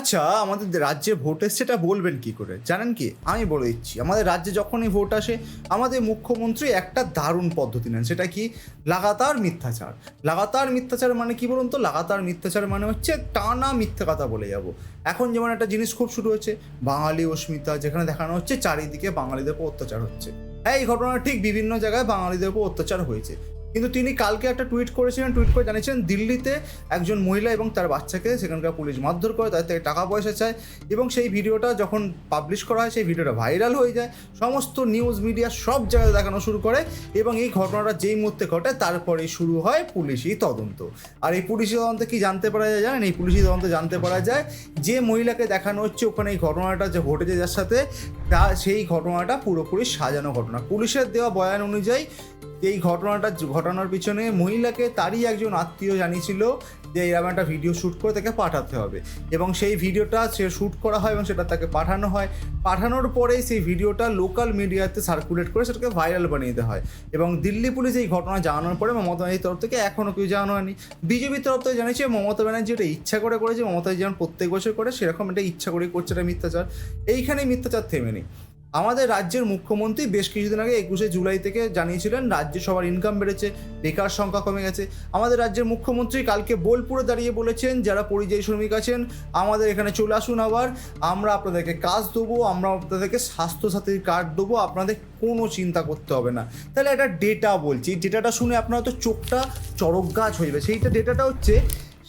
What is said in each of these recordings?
আচ্ছা আমাদের রাজ্যে ভোট এসছে সেটা বলবেন কি করে? জানেন কি? আমি বলে দিচ্ছি, আমাদের রাজ্যে যখনই ভোট আসে, আমাদের মুখ্যমন্ত্রী একটা দারুণ পদ্ধতি নেন, সেটা কি? লাগাতার মিথ্যাচার। লাগাতার মিথ্যাচার মানে কি বলুন তো? লাগাতার মিথ্যাচার মানে হচ্ছে টানা মিথ্যা কথা বলে যাব। এখন যেমন একটা জিনিস খুব শুরু হয়েছে, বাঙালি অস্মিতা, যেখানে দেখানো হচ্ছে চারিদিকে বাঙালিদের উপর অত্যাচার হচ্ছে। এই ঘটনা ঠিক বিভিন্ন জায়গায় বাঙালিদের উপর অত্যাচার হয়েছে। কিন্তু তিনি কালকে একটা টুইট করেছিলেন, টুইট করে জানিয়েছেন দিল্লিতে একজন মহিলা এবং তার বাচ্চাকে সেখানকার পুলিশ মারধর করে, তাদের থেকে টাকা পয়সা চায় এবং সেই ভিডিওটা যখন পাবলিশ করা হয়, সেই ভিডিওটা ভাইরাল হয়ে যায়। সমস্ত নিউজ মিডিয়া সব জায়গায় দেখানো শুরু করে এবং এই ঘটনাটা যেই মুহূর্তে ঘটে তারপরে শুরু হয় পুলিশি তদন্ত। আর এই পুলিশি তদন্তে কি জানতে পারা যায় জানেন? এই পুলিশি তদন্তে জানতে পারা যায়, যে মহিলাকে দেখানো হচ্ছে, ওখানে এই ঘটনাটা যে ঘটেছে, যার সাথে তা, সেই ঘটনাটা পুরোপুরি সাজানো ঘটনা। পুলিশের দেওয়া বয়ান অনুযায়ী এই ঘটনাটা ঘটানোর পিছনে মহিলাকে তারই একজন আত্মীয় জানিয়েছিল যে এরকম একটা ভিডিও শ্যুট করে তাকে পাঠাতে হবে। এবং সেই ভিডিওটা সে শ্যুট করা হয় এবং সেটা তাকে পাঠানো হয়। পাঠানোর পরেই সেই ভিডিওটা লোকাল মিডিয়াতে সার্কুলেট করে সেটাকে ভাইরাল বানিয়ে দেওয়া হয়। এবং দিল্লি পুলিশ এই ঘটনা জানানোর পরে মমতা ব্যানার্জির তরফ থেকে এখনও কেউ জানানো হয়নি। বিজেপির তরফ থেকে জানিয়েছে মমতা ব্যানার্জি এটা ইচ্ছা করে করেছে, মমতা যেমন প্রত্যেক বছর করে, সেরকম এটা ইচ্ছা করেই করছে এটা মিথ্যাচার। এইখানেই মিথ্যাচার থেমে নেই। আমাদের রাজ্যের মুখ্যমন্ত্রী বেশ কিছুদিন আগে একুশে জুলাই থেকে জানিয়েছিলেন রাজ্যে সবার ইনকাম বেড়েছে, বেকার সংখ্যা কমে গেছে। আমাদের রাজ্যের মুখ্যমন্ত্রী কালকে বোলপুরে দাঁড়িয়ে বলেছেন, যারা পরিযায়ী শ্রমিক আছেন, আমাদের এখানে চলে আসুন আবার। আমরা আপনাদেরকে কাজ দেবো, আমরা আপনাদেরকে স্বাস্থ্যসাথীর কার্ড দেবো, আপনাদের কোনো চিন্তা করতে হবে না। তাহলে একটা ডেটা বলছি। ডেটাটা শুনে আপনার তো চোখটা চড়ক গাছ হয়ে যাবে। সেইটা ডেটাটা হচ্ছে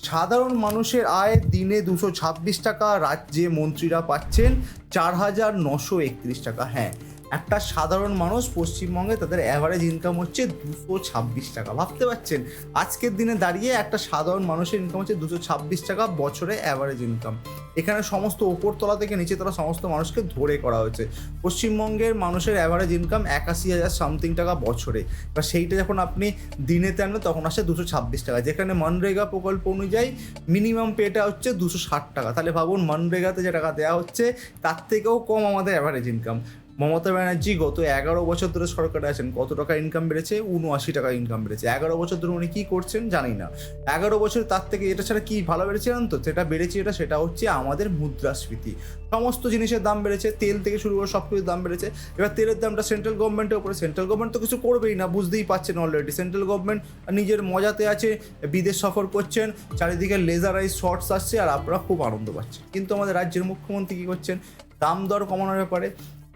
সাধারণ মানুষের আয় দিনে দুশো ছাব্বিশ টাকা, রাজ্যে মন্ত্রীরা পাচ্ছেন চার হাজার নশো একত্রিশ টাকা। হ্যাঁ একটা সাধারণ মানুষ পশ্চিমবঙ্গে তাদের অ্যাভারেজ ইনকাম হচ্ছে দুশো ছাব্বিশ টাকা। ভাবতে পারছেন? আজকের দিনে দাঁড়িয়ে একটা সাধারণ মানুষের ইনকাম হচ্ছে দুশো ছাব্বিশ টাকা বছরে অ্যাভারেজ ইনকাম এখানে সমস্ত ওপরতলা থেকে নিচে তলা সমস্ত মানুষকে ধরে করা হয়েছে। পশ্চিমবঙ্গের মানুষের অ্যাভারেজ ইনকাম একাশি হাজার সামথিং টাকা বছরে। এবার সেইটা যখন আপনি দিনেতে আনবেন তখন আসে দুশো ছাব্বিশ টাকা। যেখানে মনরেগা প্রকল্প অনুযায়ী মিনিমাম পেটা হচ্ছে দুশো ষাট টাকা। তাহলে ভাবুন, মনরেগাতে যে টাকা দেওয়া হচ্ছে, তার থেকেও কম আমাদের অ্যাভারেজ ইনকাম মমতা ব্যানার্জি গত এগারো বছর ধরে সরকারে আছেন, কত টাকা ইনকাম বেড়েছে? উনআশি টাকা ইনকাম বেড়েছে। এগারো বছর ধরে উনি কী করছেন জানি না। এগারো বছর তার থেকে এটা ছাড়া কী ভালো বেড়েছে জানেন তো? বেড়েছে এটা, সেটা হচ্ছে আমাদের মুদ্রাস্ফীতি। সমস্ত জিনিসের দাম বেড়েছে, তেল থেকে শুরু করে সব কিছুর দাম বেড়েছে। এবার তেলের দামটা সেন্ট্রাল গভর্নমেন্টের উপরে। সেন্ট্রাল গভর্নমেন্ট তো কিছু করবেই না, বুঝতেই পারছেন অলরেডি সেন্ট্রাল গভর্নমেন্ট নিজের মজাতে আছে, বিদেশ সফর করছেন, চারিদিকে লেজারাইজ শর্টস আসছে, আর আপনারা খুব আনন্দ পাচ্ছেন। কিন্তু আমাদের রাজ্যের মুখ্যমন্ত্রী কী করছেন? দাম দর কমানোর ব্যাপারে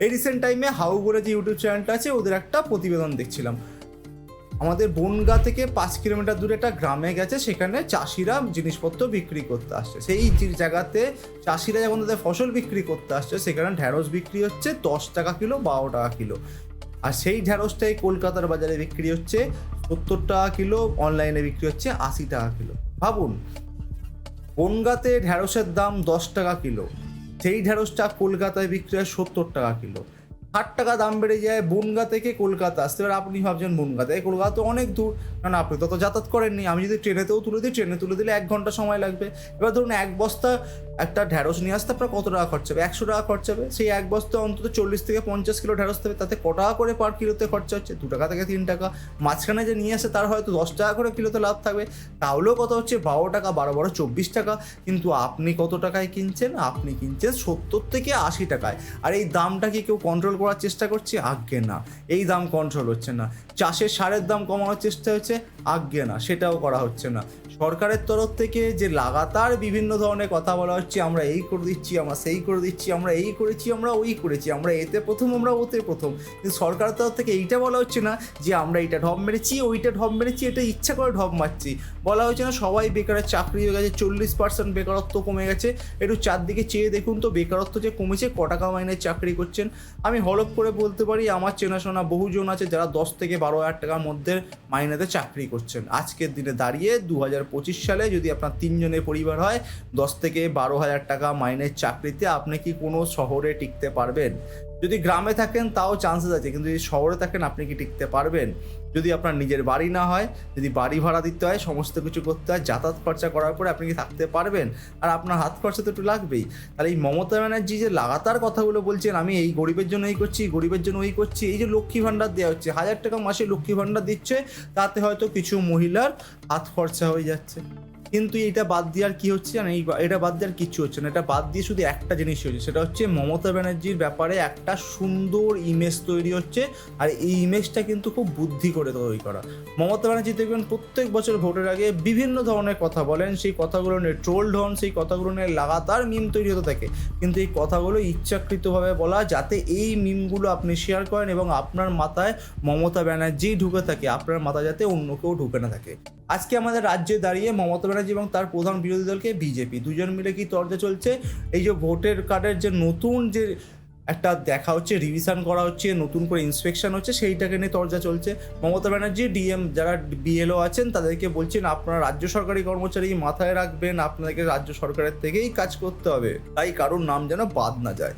এই রিসেন্ট টাইমে হাউ বলে যে ইউটিউব চ্যানেলটা আছে, ওদের একটা প্রতিবেদন দেখছিলাম। আমাদের বনগা থেকে পাঁচ কিলোমিটার দূরে একটা গ্রামে গেছে, সেখানে চাষিরা জিনিসপত্র বিক্রি করতে আসছে। সেই জায়গাতে চাষিরা যখন তাদের ফসল বিক্রি করতে আসছে, সেখানে ঢ্যাঁড়স বিক্রি হচ্ছে দশ টাকা কিলো, বারো টাকা কিলো। আর সেই ঢ্যাঁড়সটাই কলকাতার বাজারে বিক্রি হচ্ছে সত্তর টাকা কিলো অনলাইনে বিক্রি হচ্ছে আশি টাকা কিলো। ভাবুন, বনগাতে ঢ্যাঁড়সের দাম দশ টাকা কিলো। সেই ঢ্যাঁড়সটা কলকাতায় বিক্রি হয় সত্তর টাকা কিলো। ষাট টাকা দাম বেড়ে যায় বনগা থেকে কলকাতা। আসতে এবার আপনি ভাবছেন বনগা থেকে কলকাতা তো অনেক দূর। কারণ আপনি তত যাতায়াত করেননি। আমি যদি ট্রেনেতেও তুলে দিই, ট্রেনে তুলে দিলে এক ঘণ্টা সময় লাগবে। এবার ধরুন এক বস্তা একটা ঢ্যাঁড়স নিয়ে আসতে আপনার কত টাকা খরচা হবে? একশো টাকা খরচা হবে। সেই এক বস্তা অন্তত চল্লিশ থেকে পঞ্চাশ কিলো ঢ্যাঁড়স হবে তাতে ক টাকা করে পার কিলোতে খরচা হচ্ছে? দু টাকা থেকে তিন টাকা। মাঝখানে যে নিয়ে আসে, তার হয়তো দশ টাকা করে কিলোতে লাভ থাকবে। তাহলেও কত হচ্ছে বারো টাকা, বারো বারো, চব্বিশ টাকা। কিন্তু আপনি কত টাকায় কিনছেন? আপনি কিনছেন সত্তর থেকে আশি টাকায়। আর এই দামটা কি কেউ কন্ট্রোল করার চেষ্টা করছে? আজ্ঞে না। এই দাম কন্ট্রোল হচ্ছে না। চাষের সারের দাম কমানোর চেষ্টা হচ্ছে। আজ্ঞে না, সেটাও করা হচ্ছে না। সরকারের তরফ থেকে যে লাগাতার বিভিন্ন ধরনের কথা বলা হচ্ছে, আমরা এই করে দিচ্ছি, আমরা সেই করে দিচ্ছি, আমরা এই করেছি, আমরা ওই করেছি, আমরা এতে প্রথম, আমরা ওতে প্রথম। কিন্তু সরকারের তরফ থেকে এইটা বলা হচ্ছে না যে আমরা এটা ঢপ মেরেছি, ওইটা ঢপ মেরেছি, এটা ইচ্ছা করে ঢপ মারছি। বলা হচ্ছে না সবাই বেকারের চাকরি হয়ে গেছে, চল্লিশ পার্সেন্ট বেকারত্ব কমে গেছে। একটু চারদিকে চেয়ে দেখুন তো, বেকারত্ব যে কমেছে, ক টাকা মাইনের চাকরি করছেন। আমি হলপ করে বলতে পারি, আমার চেনাশোনা বহুজন আছে যারা দশ থেকে বারো হাজার টাকার মধ্যে মাইনেতে চাকরি করছেন। আজকের দিনে দাঁড়িয়ে দু হাজার পঁচিশ সালে যদি আপনার তিনজনের পরিবার হয়, দশ থেকে বারো হাজার টাকা মাইনের চাকরিতে আপনি কি কোনো শহরে টিকতে পারবেন? যদি গ্রামে থাকেন, তাও চান্সেস আছে। কিন্তু যদি শহরে থাকেন, আপনি কি টিকতে পারবেন? যদি আপনার নিজের বাড়ি না হয়, যদি বাড়ি ভাড়া দিতে হয়, সমস্ত কিছু করতে হয়, যাতায়াত খরচা করার পরে আপনি কি থাকতে পারবেন? আর আপনার হাত খরচা তো একটু লাগবেই। তাহলে এই মমতা ব্যানার্জি যে লাগাতার কথাগুলো বলছেন, আমি এই গরিবের জন্য এই করছি গরিবের জন্য ওই করছি, এই যে লক্ষ্মী ভাণ্ডার দেওয়া হচ্ছে, হাজার টাকা মাসে লক্ষ্মী ভাণ্ডার দিচ্ছে, তাতে হয়তো কিছু মহিলার হাত খরচা হয়ে যাচ্ছে। কিন্তু এটা বাদ দিয়ে আর কি হচ্ছে না এই এটা বাদ দিয়ে আর কিচ্ছু হচ্ছে না। এটা বাদ দিয়ে শুধু একটা জিনিস হচ্ছে সেটা হচ্ছে মমতা ব্যানার্জির ব্যাপারে একটা সুন্দর ইমেজ তৈরি হচ্ছে আর এই ইমেজটা কিন্তু খুব বুদ্ধি করে তৈরি করা। মমতা ব্যানার্জি দেখবেন প্রত্যেক বছর ভোটের আগে বিভিন্ন ধরনের কথা বলেন। সেই কথাগুলো নিয়ে ট্রোলড হন, সেই কথাগুলো নিয়ে লাগাতার মিম তৈরি হতে থাকে। কিন্তু এই কথাগুলো ইচ্ছাকৃতভাবে বলা যাতে এই মিমগুলো আপনি শেয়ার করেন এবং আপনার মাথায় মমতা ব্যানার্জি ঢুকে থাকে। আপনার মাথায় যাতে অন্য কেউ ঢুকে না থাকে। আজকে আমাদের রাজ্যে দাঁড়িয়ে মমতা ব্যানার্জি এবং তার প্রধান বিরোধী দলকে বিজেপি দুজন মিলে কি তর্জা চলছে? এই যে ভোটের কার্ডের যে নতুন যে একটা দেখা হচ্ছে রিভিশন করা হচ্ছে, নতুন করে ইন্সপেকশন হচ্ছে, সেইটাকে নিয়ে তর্জা চলছে। মমতা ব্যানার্জি, ডিএম যারা বিএলও আছেন, তাদেরকে বলছেন, আপনারা রাজ্য সরকারি কর্মচারী মাথায় রাখবেন, আপনাদেরকে রাজ্য সরকারের থেকেই কাজ করতে হবে। তাই কারোর নাম যেন বাদ না যায়।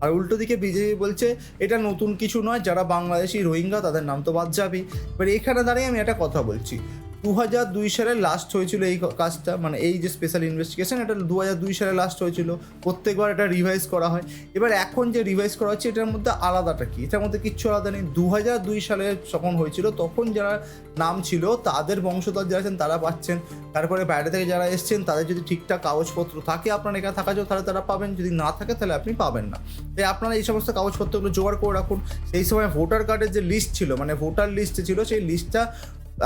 আর উল্টো দিকে বিজেপি বলছে, এটা নতুন কিছু নয়, যারা বাংলাদেশি রোহিঙ্গা, তাদের নাম তো বাদ যাবেই। এবার এখানে দাঁড়িয়ে আমি একটা কথা বলছি। দু হাজার দুই সালে লাস্ট হয়েছিল এই কাজটা মানে এই যে স্পেশাল ইনভেস্টিগেশন এটা দু হাজার দুই সালে লাস্ট হয়েছিল। প্রত্যেকবার এটা রিভাইজ করা হয়। এবার এখন যে রিভাইজ করা হচ্ছে, এটার মধ্যে আলাদাটা কি? এটার মধ্যে কিচ্ছু আলাদা নেই। দু হাজার দুই সালে যখন হয়েছিল, তখন যারা নাম ছিল, তাদের বংশধর যারা আছেন, তারা পাচ্ছেন। তারপরে বাইরে থেকে যারা এসছেন, তাদের যদি ঠিকঠাক কাগজপত্র থাকে, আপনার এখানে থাকা যায় তাহলে তারা পাবেন। যদি না থাকে, তাহলে আপনি পাবেন না। তাই আপনারা এই সমস্ত কাগজপত্রগুলো জোগাড় করে রাখুন। সেই সময় ভোটার কার্ডের যে লিস্ট ছিল মানে ভোটার লিস্টে ছিল, সেই লিস্টটা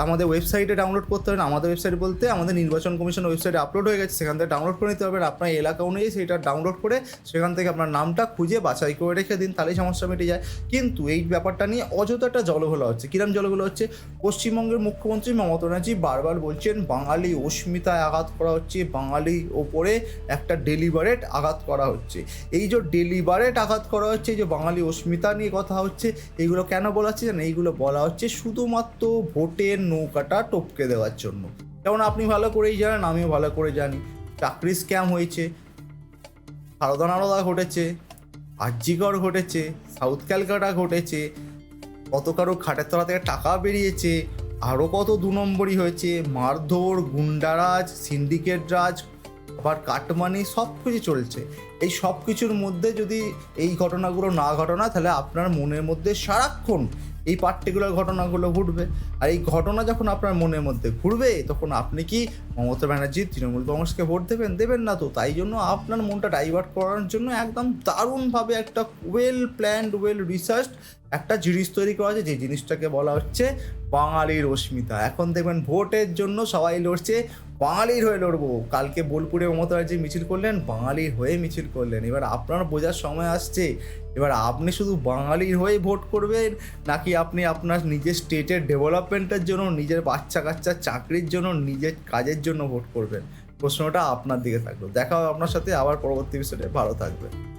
আমাদের ওয়েবসাইটে ডাউনলোড করতে হবে না, আমাদের ওয়েবসাইট বলতে আমাদের নির্বাচন কমিশন ওয়েবসাইটে আপলোড হয়ে গেছে, সেখান থেকে ডাউনলোড করে নিতে হবে। আপনার এলাকা অনুযায়ী সেটা ডাউনলোড করে সেখান থেকে আপনার নামটা খুঁজে বাছাই করে রেখে দিন, তাহলেই সমস্যা মিটে যায়। কিন্তু এই ব্যাপারটা নিয়ে অযথা একটা জলঘোলা হচ্ছে। কিরম জলঘোলা হচ্ছে? পশ্চিমবঙ্গের মুখ্যমন্ত্রী মমতা ব্যানার্জি বারবার বলছেন, বাঙালি অস্মিতায় আঘাত করা হচ্ছে, বাঙালি ওপরে একটা ডেলিভারেট আঘাত করা হচ্ছে। এই যে ডেলিভারেট আঘাত করা হচ্ছে যে বাঙালি অস্মিতা নিয়ে কথা হচ্ছে, এইগুলো কেন বলা হচ্ছে জানেন? এইগুলো বলা হচ্ছে শুধুমাত্র ভোটের নৌকাটা টপকে দেওয়ার জন্য। যেমন আপনি ভালো করেই জানেন, আমিও ভালো করে জানি। চাকরি স্ক্যাম হয়েছে সারদা নারদা ঘটেছে, আর্জিকর ঘটেছে, সাউথ ক্যালকাটা ঘটেছে, কত কারও খাটের তলা থেকে টাকা বেরিয়েছে আরও কত দু নম্বরই হয়েছে, মারধর, গুন্ডারাজ সিন্ডিকেট রাজ, আবার কাটমানি, সব কিছু চলছে। এই সব কিছুর মধ্যে যদি এই ঘটনাগুলো না ঘটনা তাহলে আপনার মনের মধ্যে সারাক্ষণ এই পার্টিকুলার ঘটনাগুলো ঘটবে। আর এই ঘটনা যখন আপনার মনের মধ্যে ঘুরবে, তখন আপনি কি মমতা ব্যানার্জি, তৃণমূল কংগ্রেসকে ভোট দেবেন? দেবেন না তো। তাই জন্য আপনার মনটা ডাইভার্ট করার জন্য একদম দারুণভাবে একটা ওয়েল প্ল্যান্ড ওয়েল রিসার্চ একটা জিনিস তৈরি করা আছে যে জিনিসটাকে বলা হচ্ছে বাঙালির অস্মিতা এখন দেখবেন ভোটের জন্য সবাই লড়ছে। বাঙালির হয়ে লড়বো। কালকে বোলপুরে মমতা ব্যানার্জি মিছিল করলেন, বাঙালির হয়ে মিছিল করলেন। এবার আপনার বোঝার সময় আসছে। এবার আপনি শুধু বাঙালির হয়ে ভোট করবেন, নাকি আপনি আপনার নিজের স্টেটের ডেভেলপমেন্টের জন্য, নিজের বাচ্চা কাচ্চার চাকরির জন্য, নিজের কাজের জন্য ভোট করবেন? প্রশ্নটা আপনার দিকে থাকল। দেখা হবে আপনার সাথে আবার পরবর্তী বিষয়ে ভালো থাকবে